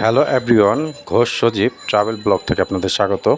Hello everyone, Ghosh Sajib, travel blog থেকে আপনাদের স্বাগত।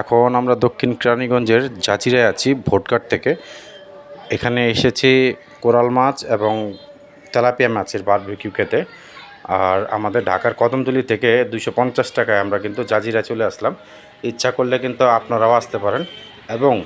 এখন আমরা দক্ষিণ কেরানীগঞ্জের জাজিরায় আছি, ভোটঘাট থেকে। এখানে এসেছি কোরাল মাছ এবং তেলাপিয়া মাছের বারবিকিউ খেতে। আর আমাদের ঢাকার কদমতলি থেকে দুশো পঞ্চাশ টাকায় আমরা কিন্তু জাজিরা চলে আসলাম। ইচ্ছা করলে কিন্তু আপনারাও আসতে পারেন। এবং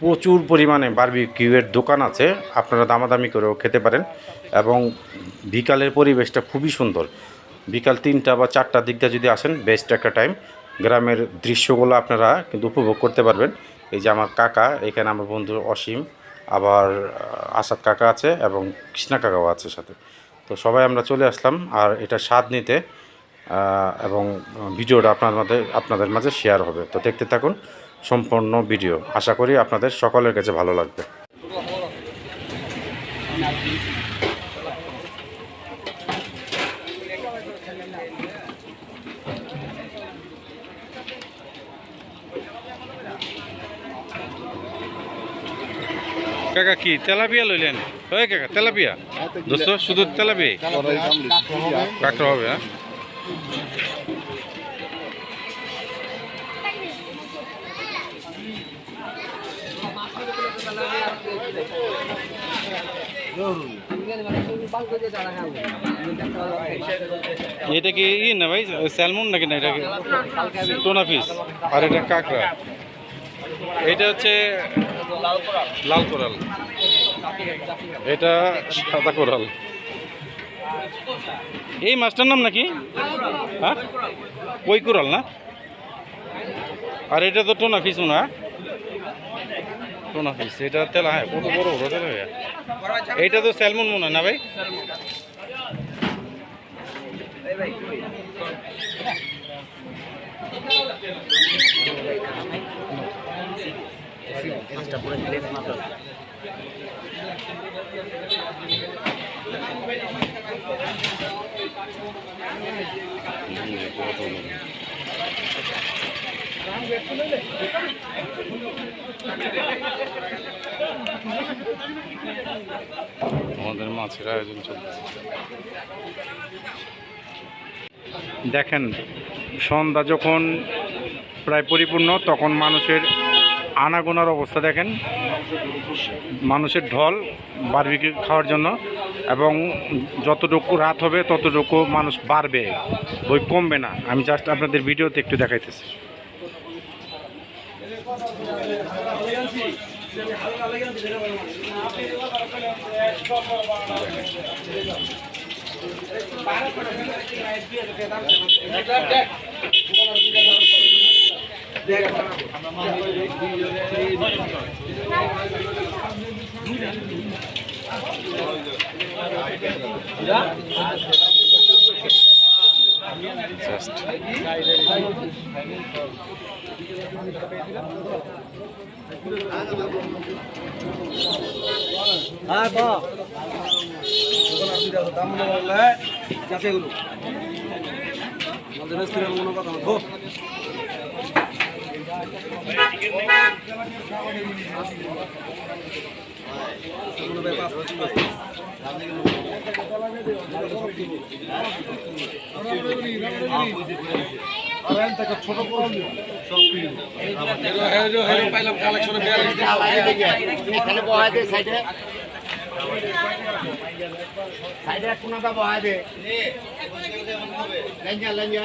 প্রচুর পরিমাণে বারবিকিউয়ের দোকান আছে, আপনারা দামাদামি করেও খেতে পারেন। এবং বিকালের পরিবেশটা খুবই সুন্দর। বিকাল তিনটা বা চারটার দিকটা যদি আসেন বেস্ট একটা টাইম গ্রামের দৃশ্যগুলো আপনারা কিন্তু উপভোগ করতে পারবেন। এই যে আমার কাকা, এখানে আমার বন্ধু অসীম, আবার আসাদ কাকা আছে এবং কৃষ্ণা কাকাও আছে সাথে। তো সবাই আমরা চলে আসলাম আর এটা স্বাদ নিতে এবং ভিডিওটা আপনার মাঝে আপনাদের মাঝে শেয়ার হবে। তো দেখতে থাকুন সম্পূর্ণ ভিডিও। আশা করি আপনাদের সকলের কাছে ভালো লাগবে কাকা কি, তেলাপিয়া লইলেন? ওই কাকা, তেলাপিয়া? দোস্ত, শুধু তেলাপিয়া কাঁকড়া হবে হ্যাঁ? এটা কি ই না ভাই, স্যালমন নাকি না এটা টোনা ফিস আর এটা কাঁকড়া। এটা হচ্ছে লাল কোরাল। এটা সাদা কোরাল। এই মাছটার নাম নাকি? হ্যাঁ? কই কোরাল না? আর এটা তো টোনা ফিস না টোনা ফিস, এটা তেল হ্যাঁ কত বড় বড় তেলা হ্যাঁ এইটা তো স্যালমন মনে না ভাই? আমাদের মাছের আয়োজন চলছে। দেখেন সন্ধ্যা যখন প্রায় পরিপূর্ণ তখন মানুষের আনাগোনার অবস্থা দেখেন। মানুষের ঢল বারবিকিউ খাওয়ার জন্য এবং যতটুকু রাত হবে, ততটুকু মানুষ বাড়বে। বই কমবে না। আমি জাস্ট আপনাদের ভিডিওতে একটু দেখাইতেছি। হ্যাঁ তো দাম বললে যাতে এগুলো। আমাদের রেস্টুরেন্ট মনে কথা ছোট পাইলাম কালেকশনে সাইডে কোনটা বহাই দে লেঞ্জা লেঞ্জা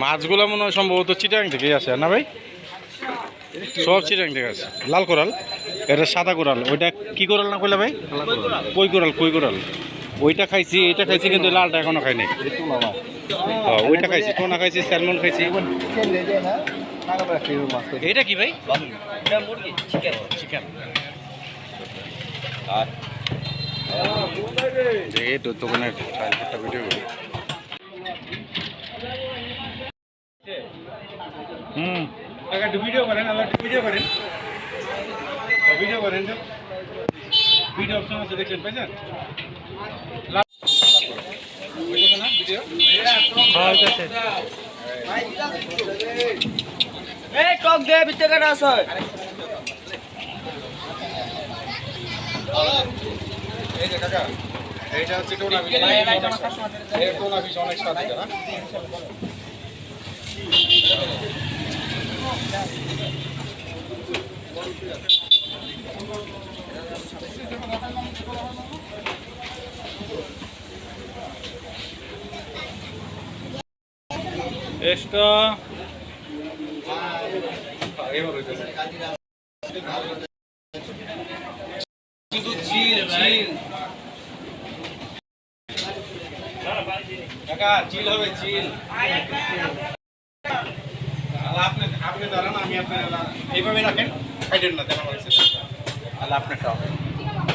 মাছগুলো মনে হয় সম্ভবত চিটাং থেকে আসে না ভাই? সব চিটাং থেকে আছে। লাল কোরাল, এটা সাদা কোরাল। ওইটা কি কোরাল না কইলা ভাই? কই কোরাল? কই কোরাল? ওইটা খাইছি এইটা খাইছি কিন্তু লালটা এখনও খাই নাই হ্যাঁ, ওইটা খাইছি টোনা খাইছি স্যালমন খাইছি। এটা কি ভাই? চিকেন এই দোকানের ভিডিও হুম ভিডিও করেন ভিডিও করেন। ভিডিও করেন ভিডিও অপশন আছে দেখছেন পাইছেন? এই টক দে ভিতরে কাটা আছে? এই যে কাকা এইটা হচ্ছে টোনা ফিশ এই টোনা অনেক না চিল হবে চিল আপনি দাঁড়ান আমি আপনার এইভাবে রাখেন সাইডের না দেখা হয়েছে।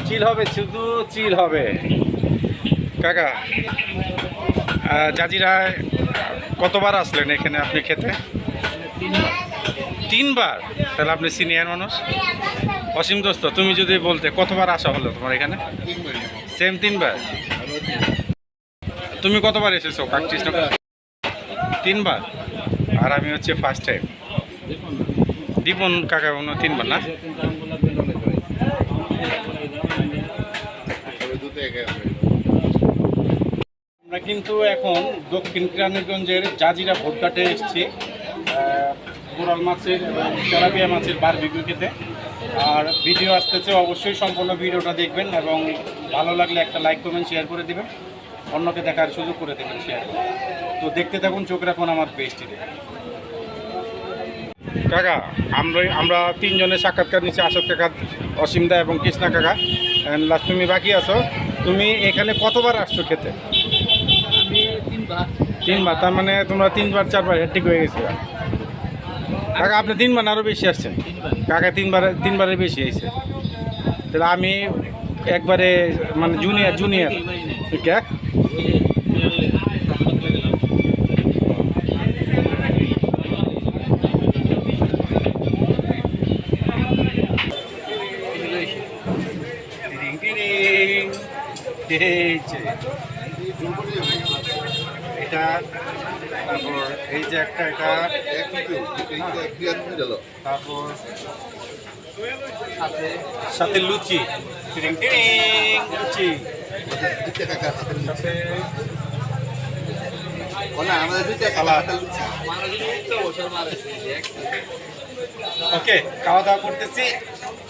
চিল হবে, শুধু চিল হবে। কাকা জাজিরায় কতবার আসলেন এখানে আপনি খেতে? তিনবার? তাহলে আপনি সিনিয়র মানুষ। অসীম দোস্ত, তুমি যদি বলতে, কতবার আসা হলো তোমার এখানে? সেম তিনবার? তুমি কতবার এসেছ? কাককৃষ্ণনগর তিনবার? আর আমি হচ্ছে ফার্স্ট টাইম দীপন কাকা তিনবার, না আমরা কিন্তু এখন দক্ষিণ কেরানীগঞ্জের জাজিরা ভোটঘাটে এসেছি কোরাল মাছের তেলাপিয়া মাছের বার বিক্রি খেতে আর ভিডিও আসতেছে, অবশ্যই সম্পূর্ণ ভিডিওটা দেখবেন এবং ভালো লাগলে একটা লাইক, কমেন্ট শেয়ার করে দেবেন। অন্যকে দেখার সুযোগ করে দেবেন শেয়ার তো দেখতে থাকুন, চোখ রাখুন আমার পেজটিতে কাকা, আমরা আমরা তিনজনের সাক্ষাৎকার নিচে আসাদ কাকা, অসীম দা এবং কৃষ্ণা কাকা। লাস্ট তুমি বাকি আছো। তুমি এখানে কতবার আসছো খেতে? তিনবার তার মানে তোমরা তিনবার চারবার হেডটিক হয়ে গেছে কাকা আপনি তিনবার না আরও বেশি আসছেন কাকা তিনবার তিনবারের বেশি এসেছে তাহলে আমি একবারে মানে জুনিয়র জুনিয়র কে টিরিং টিরিং। এটা তারপর এই যে একটা এটা তারপর সাথে লুচি। লুচি। সাথে ওকে খাওয়া দাওয়া করতেছি।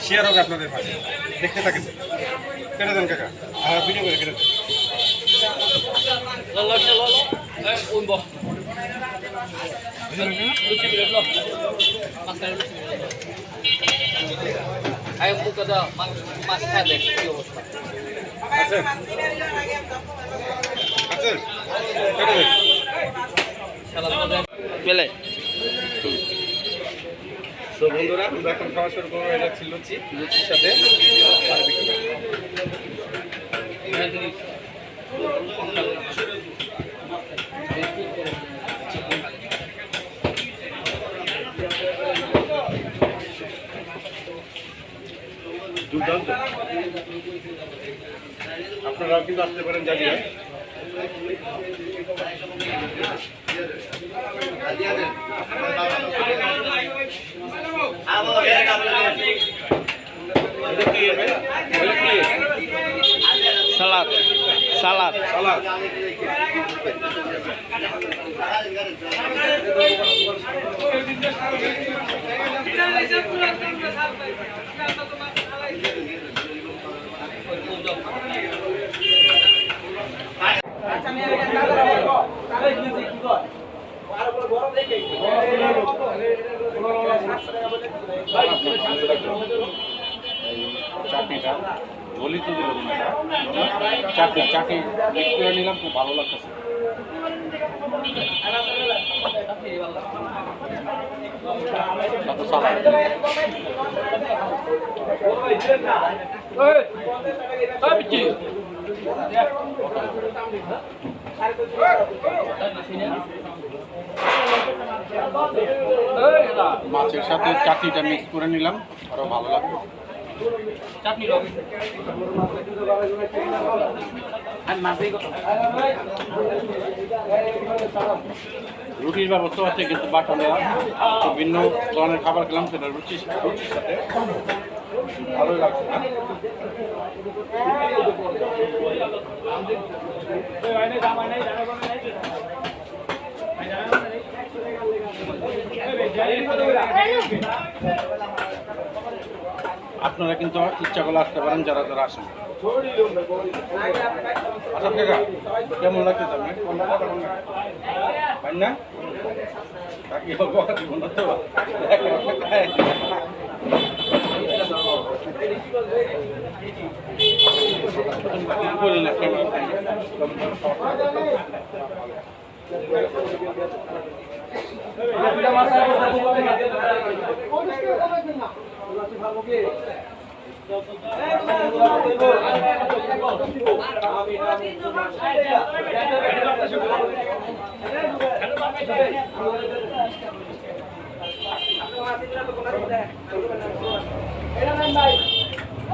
শেয়ার হোক আপনাদের মাঝে দেখতে থাকেন। কেটে দেন কাকা। আর ভিডিও করে কেটে দেন। মাছ খায় দেখ কি অবস্থা দেন পেলে তো বন্ধুরা আমরা এখন খাওয়া শুরু করব এটা ছিল লুচি লুচির সাথে কিন্তু আসতে পারেন কি এর? সালাদ। সালাদ। সালাদ। চাটনিটা ঝোলি তো দিল চাটনি চাটনি করে নিলাম খুব ভালো লাগতেছে। মাছের সাথে চাটনিটা মিক্স করে নিলাম আরও ভালো লাগবে। চাটনি রুটির ব্যবস্থা আছে কিন্তু বাটা দেওয়া বিভিন্ন ধরনের খাবার খেলাম সেটা রুচি রুচির সাথে। ভালোই লাগছে। আপনারা কিন্তু ইচ্ছা করলে আসতে পারেন, যারা যারা আসেন। আসাদ কাকা কেমন লাগতেছে আপনি পাই না? কাকি বাবা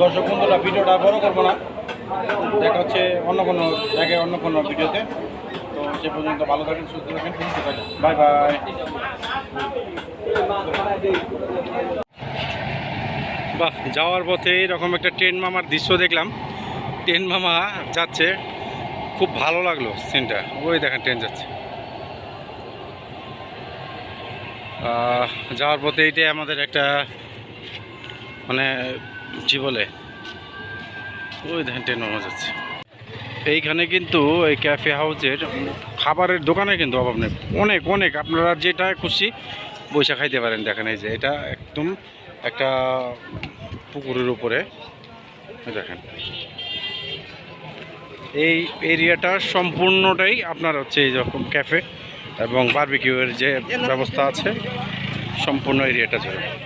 দর্শক বন্ধুরা, ভিডিওটা বড় করব না। দেখা হচ্ছে অন্য কোনো জায়গায়, অন্য কোনো ভিডিওতে। তো সে পর্যন্ত ভালো থাকেন, সুস্থ থাকেন বাই বাই। বাহ, যাওয়ার পথে এরকম একটা ট্রেন মামার দৃশ্য দেখলাম। ট্রেন মামা যাচ্ছে, খুব ভালো লাগল সিনটা। ওই দেখেন, ট্রেন যাচ্ছে। যাওয়ার পথে এইটাই আমাদের একটা মানে কি বলে? ওই দেখেন, ট্রেন মামা যাচ্ছে। এইখানে কিন্তু এই ক্যাফে হাউসের খাবারের দোকানে কিন্তু অভাব নেই। অনেক অনেক, আপনারা যেটা খুশি বৈশা খাইতে পারেন, দেখেন এই যে, এটা একদম একটা পুকুরের উপরে। দেখেন। এই এরিয়াটা সম্পূর্ণটাই আপনার হচ্ছে এই রকম ক্যাফে এবং বার্বিকিউয়ের যে ব্যবস্থা আছে, সম্পূর্ণ এরিয়াটা জুড়ে।